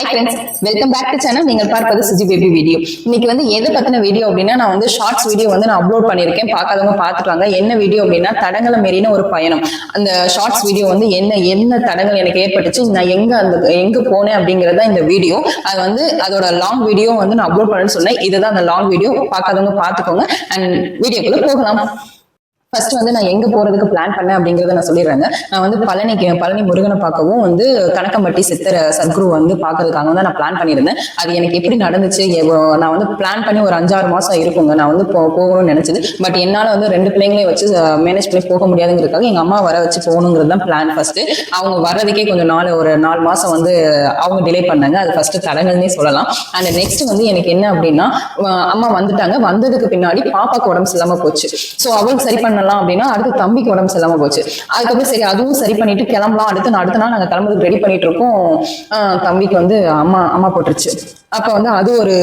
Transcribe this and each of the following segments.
Hi friends welcome back to channel நீங்கள் பார்ப்பது Suji baby video இன்னைக்கு வந்து எது பத்தின வீடியோ அப்படின்னா நான் வந்து ஷார்ட்ஸ் வீடியோ வந்து நான் அப்லோட் பண்ணியிருக்கேன். பார்க்காதவங்க பார்த்துட்டாங்க என்ன வீடியோ அப்படின்னா தடங்களை மீறின ஒரு பயணம். அந்த ஷார்ட்ஸ் வீடியோ வந்து என்ன என்ன தடங்கள் எனக்கு ஏற்பட்டுச்சு நான் எங்க அந்த எங்க போனேன் அப்படிங்கறத இந்த வீடியோ அது வந்து அதோட லாங் வீடியோ வந்து நான் அப்லோட் பண்ணேன்னு சொன்னேன். இதுதான் அந்த லாங் வீடியோ பார்க்காதவங்க பார்த்துக்கோங்க. அண்ட் வீடியோக்குள்ள போகலாம். ஃபர்ஸ்ட் வந்து நான் எங்க போறதுக்கு பிளான் பண்ணேன் அப்படிங்கறத நான் சொல்லிடுறேங்க. நான் வந்து பழனிக்கு பழனி முருகனை பார்க்கவும் வந்து கணக்கம்பட்டி சித்தர் சத்குரு வந்து பார்க்கறதுக்காக தான் நான் பிளான் பண்ணியிருந்தேன். அது எனக்கு எப்படி நடந்துச்சு? நான் வந்து பிளான் பண்ணி ஒரு அஞ்சாறு மாசம் இருக்குங்க. நான் வந்து போ- போகணும்னு நினைச்சது. பட் என்னால வந்து ரெண்டு பிள்ளைங்களையும் வச்சு மேனேஜ் பண்ணி போக முடியாதுங்கிறதுக்காக எங்க அம்மா வர வச்சு போகணுங்கிறது தான் பிளான் ஃபர்ஸ்ட் அவங்க வர்றதுக்கே கொஞ்சம் நாள் ஒரு நாலு மாசம் வந்து அவங்க டிலே பண்ணாங்க. அது ஃபர்ஸ்ட் தடங்கள்னே சொல்லலாம். அண்ட் நெக்ஸ்ட் வந்து எனக்கு என்ன அப்படின்னா அம்மா வந்துட்டாங்க. வந்ததுக்கு பின்னாடி பாப்பாக்கு உடம்பு சரியில்லாம போச்சு. ஸோ அவங்க சரி பண்ண பண்ணலாம் அப்படின்னா அடுத்து தம்பிக்கு உடம்பு சரியில்லாம போச்சு. அதுக்கப்புறம் சரி அதுவும் சரி பண்ணிட்டு கிளம்பலாம். அடுத்து நான் அடுத்த நாள் நாங்கள் கிளம்புறதுக்கு ரெடி பண்ணிட்டு இருக்கோம். தம்பிக்கு வந்து அம்மா அம்மா போட்டுருச்சு. அப்போ வந்து அது ஒரு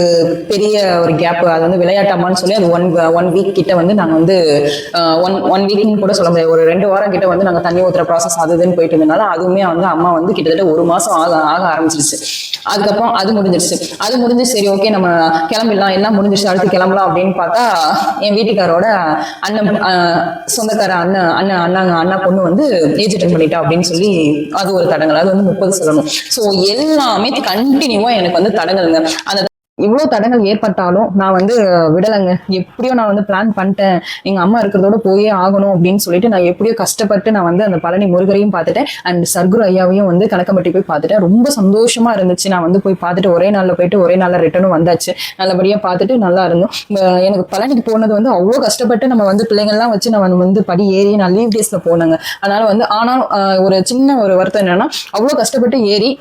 பெரிய ஒரு கேப் அது வந்து விளையாட்டாமான்னு சொல்லி அது ஒன் ஒன் வீக் கிட்ட வந்து நாங்கள் வந்து ஒன் ஒன் வீக்னு கூட சொல்ல முடியாது. ஒரு ரெண்டு வாரம் கிட்ட வந்து நாங்கள் தண்ணி ஊற்றுற ப்ராசஸ் அது போயிட்டு இருந்தனால அதுவுமே வந்து அம்மா வந்து கிட்டத்தட்ட ஒரு மாசம் ஆக ஆக ஆரம்பிச்சிருச்சு. அதுக்கப்புறம் அது முடிஞ்சிருச்சு. அது முடிஞ்சு சரி ஓகே நம்ம கிளம்பிடலாம். எல்லாம் முடிஞ்சிருச்சு? அடுத்து கிளம்பலாம் அப்படின்னு பார்த்தா என் வீட்டுக்காரோட அண்ணன் சொந்தக்கார அண்ணன் அண்ணன் அண்ணாங்க அண்ணா பொண்ணு வந்து ஏஜ் அட்டன் பண்ணிட்டா அப்படின்னு சொல்லி அது ஒரு தடங்கள் அது வந்து முப்பது சொல்லணும் ஸோ எல்லாமே கண்டினியூவா எனக்கு வந்து தடங்கள்ங்க அந்த இவ்வளோ தடங்கள் ஏற்பட்டாலும் நான் வந்து விடலைங்க. எப்படியோ நான் வந்து பிளான் பண்ணிட்டேன். எங்கள் அம்மா இருக்கிறதோட போயே ஆகணும் அப்படின்னு சொல்லிட்டு நான் எப்படியோ கஷ்டப்பட்டு நான் வந்து அந்த பழனி முருகரையும் பார்த்துட்டேன். அண்ட் சர்க்குரு ஐயாவையும் வந்து கணக்கம்பட்டி போய் பார்த்துட்டேன். ரொம்ப சந்தோஷமா இருந்துச்சு. நான் வந்து போய் பார்த்துட்டு ஒரே நாளில் போயிட்டு ஒரே நாளில் ரிட்டர்னும் வந்தாச்சு. நல்லபடியாக பார்த்துட்டு நல்லா இருந்தோம். எனக்கு பழனிக்கு போனது வந்து அவ்வளோ கஷ்டப்பட்டு நம்ம வந்து பிள்ளைங்கள்லாம் வச்சு நான் வந்து படி ஏறி நான் லீவ் டேஸில் போனேங்க. அதனால வந்து ஆனாலும் ஒரு சின்ன ஒரு வருத்தம் என்னன்னா அவ்வளோ கஷ்டப்பட்டு ஏறி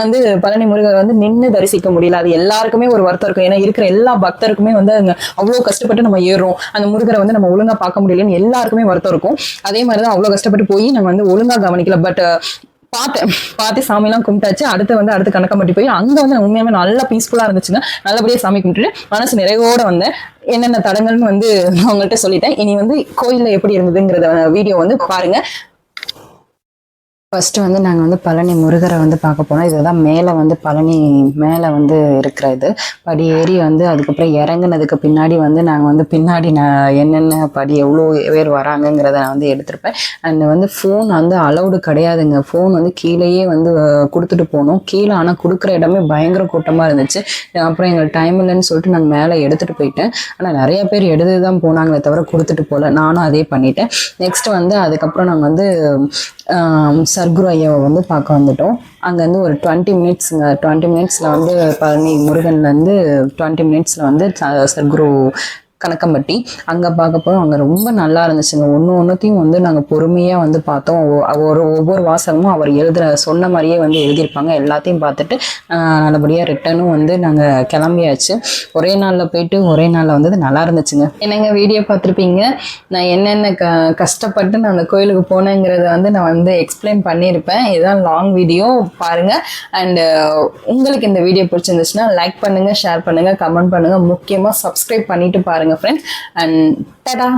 வந்து பழனி முருகர் வந்து நின்று தரிசிக்க முடியல. அது எல்லாருக்குமே ஒரு வருத்தம் இருக்கும். ஏன்னா இருக்கிற எல்லா பக்தருக்குமே வந்து அங்க அவ்வளோ கஷ்டப்பட்டு நம்ம ஏறுறோம். அந்த முருகரை வந்து நம்ம ஒழுங்கா பார்க்க முடியலன்னு எல்லாருக்குமே வருத்தம் இருக்கும். அதே மாதிரி தான் அவ்வளோ கஷ்டப்பட்டு போய் நம்ம வந்து ஒழுங்கா கவனிக்கல. பட் பார்த்தேன் uh, பார்த்து சாமிலாம் கும்பிட்டாச்சு. அடுத்து வந்து அடுத்து கணக்கம்பட்டி போய் அங்க வந்து நான் நல்லா பீஸ்ஃபுல்லா இருந்துச்சுங்க. நல்லபடியா சாமி கும்பிட்டுட்டு மனசு நிறைவோட வந்தேன் என்னென்ன தடங்கள்னு வந்து அவங்கள்ட்ட சொல்லிட்டேன். இனி வந்து கோயில்ல எப்படி இருந்ததுங்கிறத வீடியோ வந்து பாருங்க. ஃபஸ்ட்டு வந்து நாங்கள் வந்து பழனி முருகரை வந்து பார்க்க போனோம் இதுதான் மேலே வந்து பழனி மேலே வந்து இருக்கிற இது. படி ஏறி வந்து அதுக்கப்புறம் இறங்குனதுக்கு பின்னாடி வந்து நாங்கள் வந்து பின்னாடி நான் என்னென்ன படி எவ்வளோ பேர் வராங்கங்கிறத நான் வந்து எடுத்திருப்பேன். அண்ட் வந்து ஃபோன் வந்து அலௌடு கிடையாதுங்க. ஃபோன் வந்து கீழேயே வந்து கொடுத்துட்டு போனோம். கீழே ஆனால் கொடுக்குற இடமே பயங்கர கூட்டமாக இருந்துச்சு. அப்புறம் எங்களுக்கு டைம் இல்லைன்னு சொல்லிட்டு நாங்கள் மேலே எடுத்துகிட்டு போயிட்டேன். ஆனால் நிறைய பேர் எடுத்து தான் போனாங்களே தவிர கொடுத்துட்டு போகல நானும் அதே பண்ணிட்டேன். நெக்ஸ்ட் வந்து அதுக்கப்புறம் நாங்கள் வந்து சர்க்குரு ஐயாவை வந்து பார்க்க வந்துட்டோம். அங்கே வந்து ஒரு டுவெண்ட்டி மினிட்ஸுங்க டுவெண்ட்டி மினிட்ஸில் வந்து பழனி முருகன்லேருந்து டுவெண்ட்டி மினிட்ஸில் வந்து ச- சர்க்குரு கணக்கம்பட்டி அங்கே பார்க்க போகிறோம் அங்கே ரொம்ப நல்லா இருந்துச்சுங்க. ஒன்று ஒன்றுத்தையும் வந்து நாங்கள் பொறுமையாக வந்து பார்த்தோம். ஒ- ஒரு ஒவ்வொரு வாசகமும் அவர் எழுதுகிற சொன்ன மாதிரியே வந்து எழுதியிருப்பாங்க. எல்லாத்தையும் பார்த்துட்டு நல்லபடியாக ரிட்டனும் வந்து நாங்கள் கிளம்பியாச்சு. ஒரே நாளில் போயிட்டு ஒரே நாளில் வந்து நல்லா இருந்துச்சுங்க. என்னங்க வீடியோ பார்த்துருப்பீங்க? நான் என்னென்ன க கஷ்டப்பட்டு நான் அந்த கோயிலுக்கு போனேங்கிறத வந்து நான் வந்து எக்ஸ்பிளைன் பண்ணியிருப்பேன். இதுதான் லாங் வீடியோ பாருங்கள் அண்டு உங்களுக்கு இந்த வீடியோ பிடிச்சிருந்துச்சுன்னா லைக் பண்ணுங்கள் ஷேர் பண்ணுங்கள் கமெண்ட் பண்ணுங்கள் முக்கியமாக சப்ஸ்கிரைப் பாருங்கள் பாருங்கள் ஃப்ரெண்ட்ஸ் அண்ட் டடா